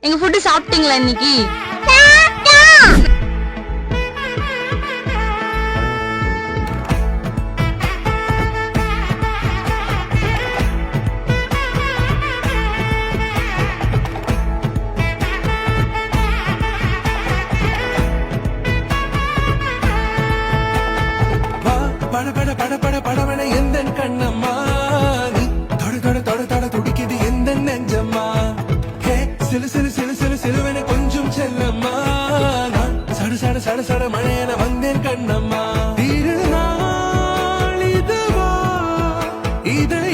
எங்க ஃபுட்டு சாப்பிட்டீங்களா இன்னைக்கு? எந்த கண்ணம்மா? தொட தொட தொட தொட துடிக்குது எந்த நெஞ்சம்மா? சிலு சிலு சிலு சிலு சிலுவென கொஞ்சம் செல்லம்மா. நான் சட சட சட சட மழையென வந்தேன் கண்ணம்மா. தீரணா இதழ